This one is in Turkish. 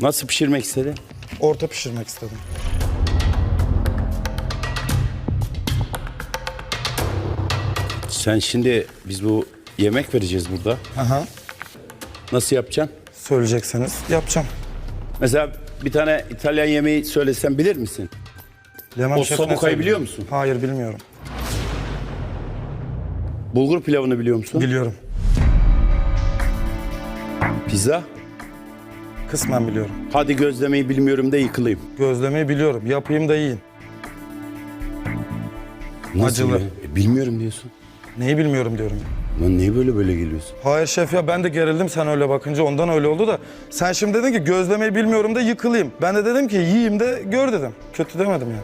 Nasıl pişirmek istedin? Orta pişirmek istedim. Sen şimdi biz bu yemek vereceğiz burada. Aha. Nasıl yapacaksın? Söyleyecekseniz yapacağım. Mesela bir tane İtalyan yemeği söylesem bilir misin? Leman O şefine sabukayı söyleyeyim. biliyor musun? Hayır bilmiyorum. Bulgur pilavını biliyor musun? Biliyorum. Pizza? Kısmen biliyorum. Hadi gözlemeyi bilmiyorum da yıkılayım. Gözlemeyi biliyorum. Yapayım da yiyin. Acılı. ya? E, bilmiyorum diyorsun. Neyi bilmiyorum diyorum. Lan niye böyle böyle geliyorsun? Hayır şef ya ben de gerildim sen öyle bakınca ondan öyle oldu da. Sen şimdi dedin ki gözlemeyi bilmiyorum da yıkılayım. Ben de dedim ki yiyeyim de gör dedim. Kötü demedim yani.